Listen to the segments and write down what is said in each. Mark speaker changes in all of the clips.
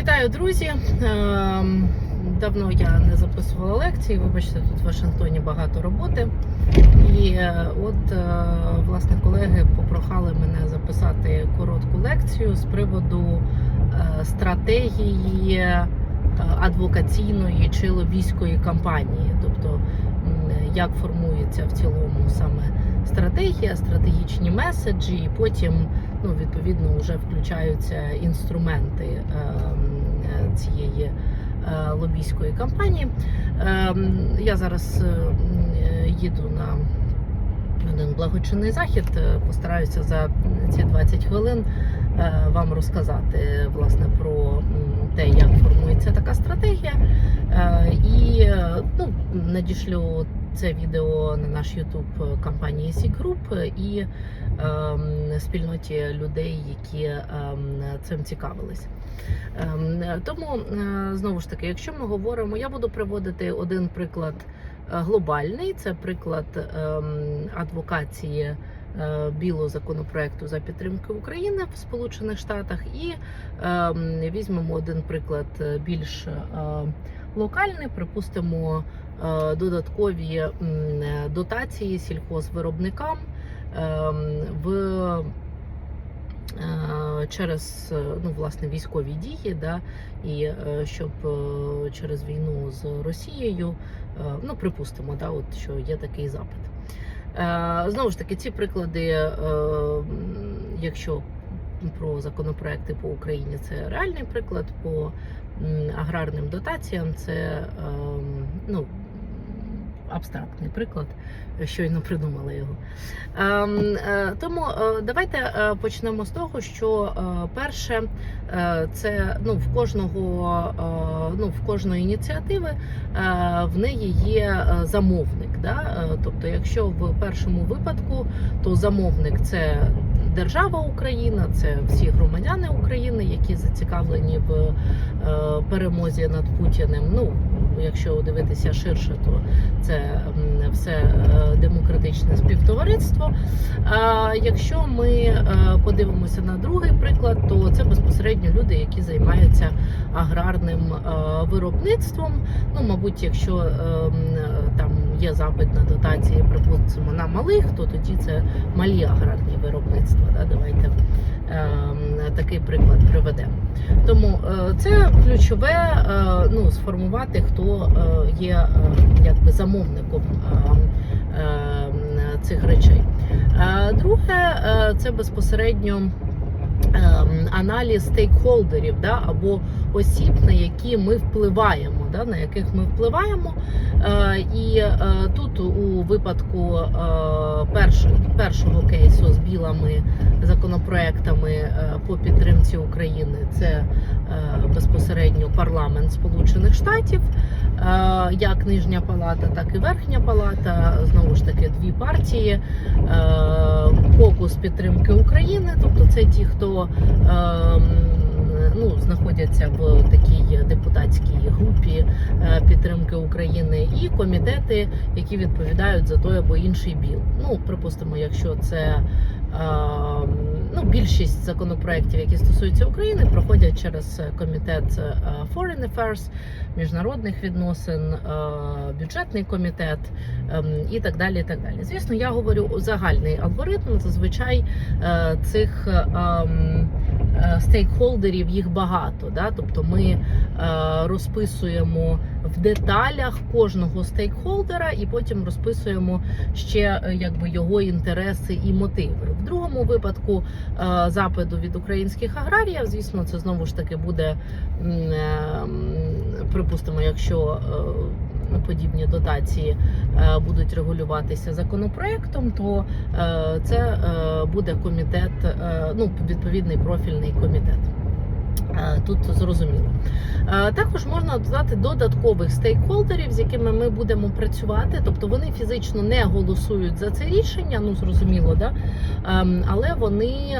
Speaker 1: Вітаю, друзі! Ем, Давно я не записувала лекції. Вибачте, тут в Вашингтоні багато роботи. І е, от, е, власне, колеги попрохали мене записати коротку лекцію з приводу е, стратегії адвокаційної чи лобійської кампанії, тобто як формується в цілому саме стратегія, стратегічні меседжі, і потім ну, відповідно вже включаються інструменти ем, е, цієї е, лобійської кампанії. Ем, Я зараз е, їду на один благочинний захід. Постараюся за ці 20 хвилин вам розказати власне про те, як формується така стратегія. І ну, надішлю це відео на наш YouTube компанії Сі і ем, спільноті людей, які ем, цим цікавились. Ем, Тому е, знову ж таки, якщо ми говоримо, я буду приводити один приклад е, глобальний, це приклад ем, адвокації е, білого законопроекту за підтримки України в Сполучених Штатах, і ем, візьмемо один приклад е, більш е, локальний, припустимо е, додаткові е, дотації сільхозвиробникам ем, в е, через ну, власне військові дії, да, і щоб через війну з Росією, ну припустимо, да, от що є такий запит. Знову ж таки, ці приклади, якщо про законопроекти по Україні, це реальний приклад, по аграрним дотаціям це е, ну, абстрактний приклад. Щойно придумала його. Ем, е, Тому е, давайте е, почнемо з того, що е, перше, е, це ну, в кожного е, ну, в кожної ініціативи е, в неї є е, замовник. Да? Е, Тобто, якщо в першому випадку, то замовник це держава Україна, це всі громадяни України, які зацікавлені в е, перемозі над Путіним. Ну, якщо дивитися ширше, то це все е, демократичне співтовариство. А якщо ми е, подивимося на другий приклад, то це безпосередньо люди, які займаються аграрним виробництвом. Ну, мабуть, якщо е, м, там є запит на дотації, припустимо, на малих, то тоді це малі аграрні виробництва. Да? Давайте е, такий приклад приведемо. Тому е, це ключове е, ну, сформувати, хто е, є е, якби замовником е, е, цих речей. Е, Друге, е, це безпосередньо аналіз стейкхолдерів да, або осіб, на які ми впливаємо, да, на яких ми впливаємо. Е, І е, тут у випадку е, перш, першого кейсу з білими законопроектами по підтримці України це безпосередньо парламент Сполучених Штатів, як нижня палата, так і верхня палата. Знову ж таки, дві партії. Е, Кокус підтримки України, тобто це ті, хто ем, ну, знаходяться в такій депутатській групі е, підтримки України, і комітети, які відповідають за той або інший біл. Ну, припустимо, якщо це ну, більшість законопроєктів, які стосуються України, проходять через комітет е, Foreign Affairs, міжнародних відносин, е, бюджетний комітет ем, і так далі. і так далі. Звісно, я говорю загальний алгоритм. Зазвичай е, цих ем, е, стейкхолдерів їх багато. Да? Тобто ми е, розписуємо в деталях кожного стейкхолдера і потім розписуємо ще е, якби його інтереси і мотиви. В другому випадку е, запиту від українських аграріїв, звісно, це знову ж таки буде е, припустимо, якщо е, подібні дотації е, будуть регулюватися законопроектом, то е, це е, буде комітет, ну відповідний профільний комітет. Тут зрозуміло. Також можна додати додаткових стейкхолдерів, з якими ми будемо працювати. Тобто вони фізично не голосують за це рішення, ну зрозуміло, да? Ем, але вони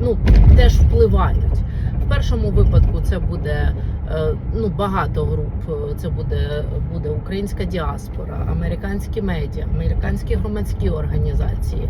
Speaker 1: ну, теж впливають. В першому випадку це буде ну, багато груп. Це буде, буде українська діаспора, американські медіа, американські громадські організації.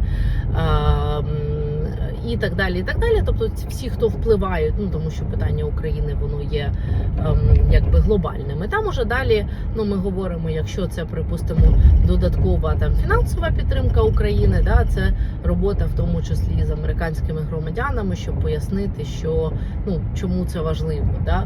Speaker 1: І так далі. і так далі. Тобто всі, хто впливають, ну тому що питання України воно є ем, якби глобальним. І там уже далі ну ми говоримо, якщо це припустимо додаткова там фінансова підтримка України, да, це робота в тому числі з американськими громадянами, щоб пояснити, що ну чому це важливо. Да.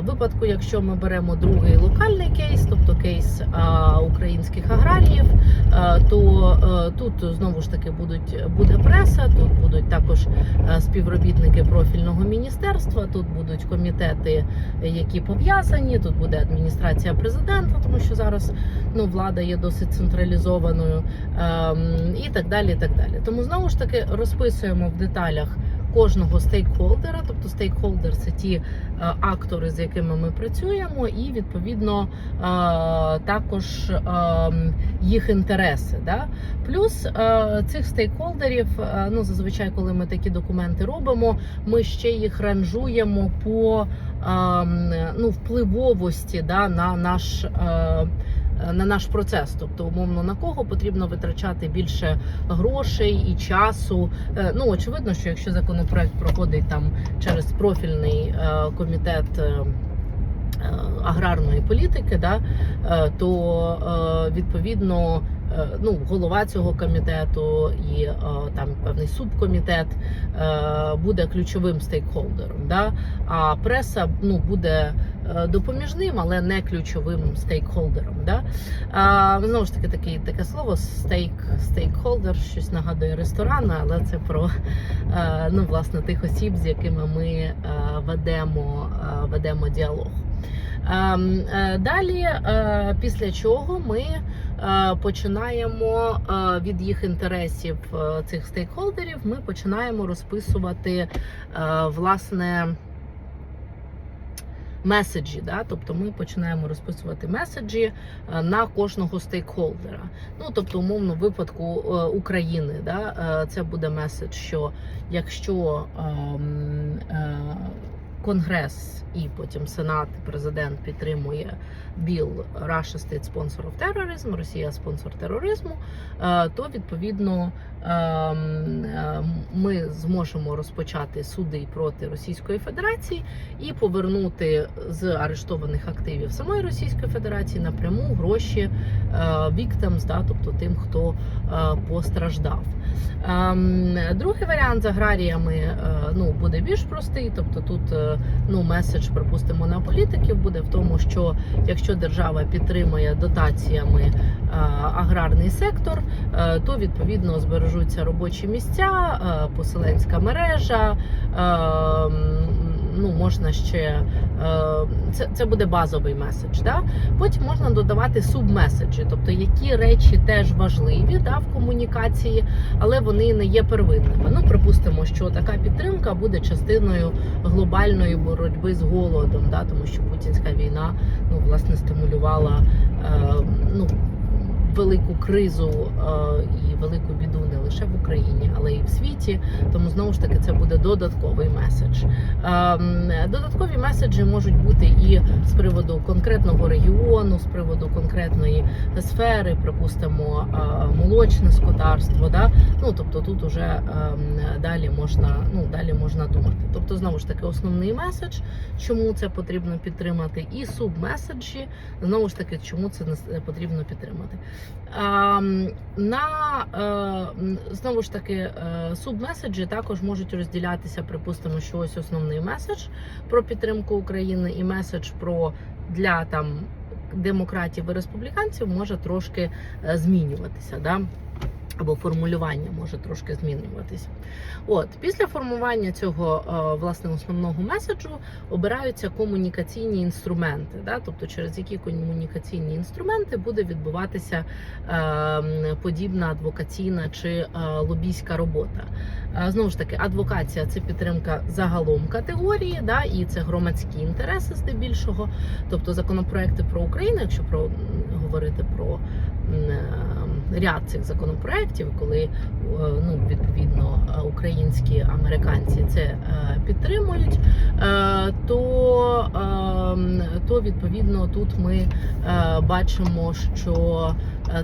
Speaker 1: В випадку, якщо ми беремо другий локальний кейс, тобто кейс а, українських аграріїв, е, то е, тут знову ж таки будуть буде преса, тут будуть також е, співробітники профільного міністерства, тут будуть комітети, які пов'язані, тут буде адміністрація президента, тому що зараз ну влада є досить централізованою, ем, і так далі. і так далі. Тому знову ж таки розписуємо в деталях. Кожного стейкхолдера, тобто стейкхолдер це ті е, актори, з якими ми працюємо, і відповідно е, також е, їх інтереси. Да? Плюс е, цих стейкхолдерів, ну зазвичай, коли ми такі документи робимо, ми ще їх ранжуємо по ем, ну, впливовості да, на наш. Е, На наш процес, тобто умовно на кого потрібно витрачати більше грошей і часу. Е, Ну очевидно, що якщо законопроект проходить там через профільний е, комітет аграрної політики, да, то відповідно ну, голова цього комітету і там певний субкомітет е, буде ключовим стейкхолдером. Да? А преса ну, буде е, допоміжним, але не ключовим стейкхолдером. Да? Знову ж таки, таке, таке слово стейк, стейкхолдер, щось нагадує ресторан, але це про е, ну, власне, тих осіб, з якими ми ведемо, ведемо діалог. Ем, е, Далі, е, після чого ми е, починаємо від їх інтересів цих стейкхолдерів, ми починаємо розписувати власне. Меседжі, да? тобто ми починаємо розписувати меседжі на кожного стейкхолдера. Ну тобто, умовно, в випадку України, да? це буде меседж, що якщо ем, Конгрес і потім Сенат, президент підтримує біл Russia State Sponsor of Terrorism, Росія спонсор тероризму, е, то відповідно ем, е, ми зможемо розпочати суди проти Російської Федерації і повернути з арештованих активів самої Російської Федерації напряму гроші victims, да, тобто тим, хто е, постраждав. Ем, Другий варіант з аграріями е, ну, буде більш простий, тобто тут е, ну, меседж, припустимо, на політиків буде в тому, що якщо держава підтримує дотаціями е, аграрний сектор, то відповідно збережуться робочі місця, поселенська мережа. Ну, можна ще е, це, це буде базовий меседж. Да? Потім можна додавати субмеседжі, тобто які речі теж важливі да, в комунікації, але вони не є первинними. Ну, припустимо, що така підтримка буде частиною глобальної боротьби з голодом, да, тому що путінська війна ну, власне стимулювала е, ну, велику кризу е, і велику біду не лише в Україні, але і в світі. Тому знову ж таки це буде додатковий меседж. Ем, Додаткові меседжі можуть бути і з приводу конкретного регіону, з приводу конкретної сфери, припустимо, е, молочне скотарство. Да? Ну тобто тут уже ем, далі можна ну далі можна думати. Тобто, знову ж таки, основний меседж, чому це потрібно підтримати, і субмеседжі, знову ж таки, чому це не потрібно підтримати. На е, знову ж таки е, субмеседжі також можуть розділятися. Припустимо, що ось основний меседж про підтримку України і меседж про для там демократів і республіканців може трошки е, змінюватися. Да? Або формулювання може трошки змінюватися. От після формування цього е, власне основного меседжу обираються комунікаційні інструменти, да? тобто через які комунікаційні інструменти буде відбуватися е, подібна адвокаційна чи е, лобійська робота. Е, Знову ж таки, адвокація це підтримка загалом категорії, да, і це громадські інтереси здебільшого. Тобто законопроекти про Україну, якщо про говорити про ряд цих законопроєктів, коли е, ну, відповідно е, українські американці це е, підтримують, то, е, то відповідно тут ми бачимо, що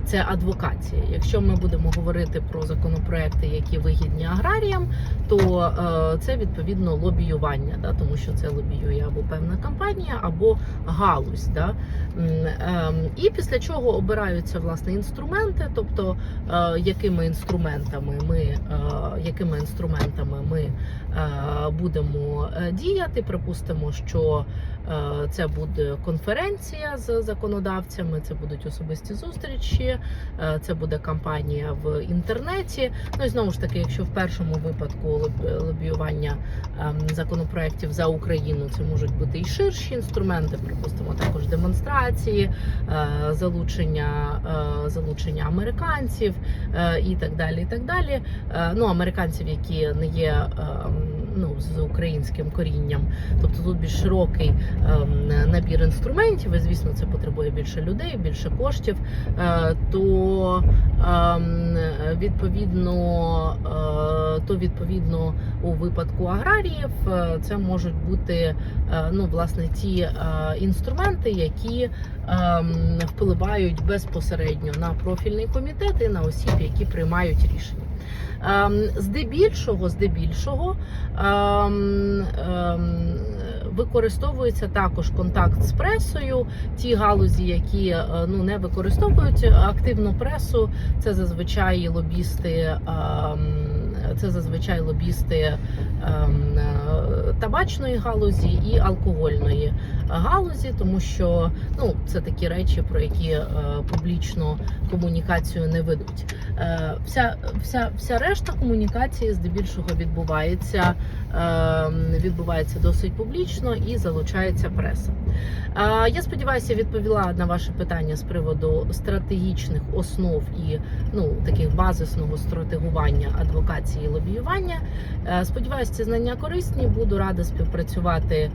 Speaker 1: це адвокація. Якщо ми будемо говорити про законопроекти, які вигідні аграріям, то е, це відповідно лобіювання, да, тому що це лобіює або певна компанія, або галузь. Да. Ем, І після чого обираються власне інструменти, тобто е, якими інструментами ми, е, якими інструментами ми е, будемо е, діяти. Припустимо, що е, це буде конференція з законодавцями, це будуть особисті зустрічі, е, це буде кампанія в інтернеті. Ну і знову ж таки, якщо в першому випадку лоб- лобіювання ем, законопроєктів за Україну, це можуть бути і ширші інструменти, припустимо, також демонстрації, е, залучення, е, залучення американців е, і так далі. І так далі. Е, Ну, американців, які не є ем, ну, з українським корінням, тобто тут більш широкий ем, набір інструментів, і звісно, це потребує більше людей, більше коштів. Е, То ем, відповідно, е, то відповідно у випадку аграріїв е, це можуть бути ну, власне ті інструменти, які ем, впливають безпосередньо на профільний комітет і на осіб, які приймають рішення. Ем, Здебільшого, здебільшого ем, ем, використовується також контакт з пресою. Ті галузі, які е, ну не використовують активну пресу, це зазвичай лобісти. Ем, Це зазвичай лобісти ем, е, табачної галузі і алкогольної галузі, тому що ну це такі речі, про які е, публічно комунікацію не ведуть. Е, вся, вся, вся решта комунікації здебільшого відбувається, е, відбувається досить публічно і залучається преса. Я сподіваюся, відповіла на ваше питання з приводу стратегічних основ і ну таких базисного стратегування адвокації і лобіювання. Е, Сподіваюся, ці знання корисні. Буду рада співпрацювати е,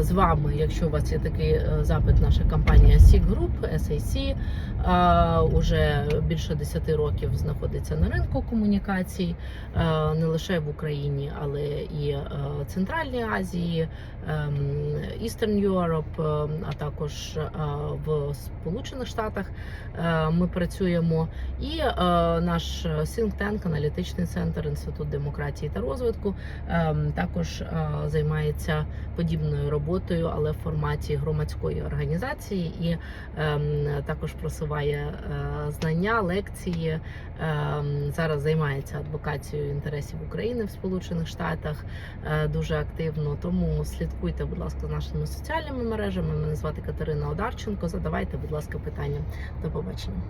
Speaker 1: з вами, якщо у вас є такий е, запит. Наша компанія SIG Group, SAC, уже більше 10 років знаходиться на ринку комунікацій, не лише в Україні, але і Центральній Азії, ем, Eastern Europe, а також в Сполучених Штатах ми працюємо. І наш think tank, аналітичний центр Інститут демократії та розвитку ем, також е, займається подібною роботою, але в форматі громадської організації і ем, також просуває е, знання, лекції. Ем, зараз займається адвокацією інтересів України в Сполучених Штатах е, дуже активно. Тому слідкуйте, будь ласка, нашими соціальними мережами. Мене звати Катерина Одарченко. Задавайте, будь ласка, питання. До побачення.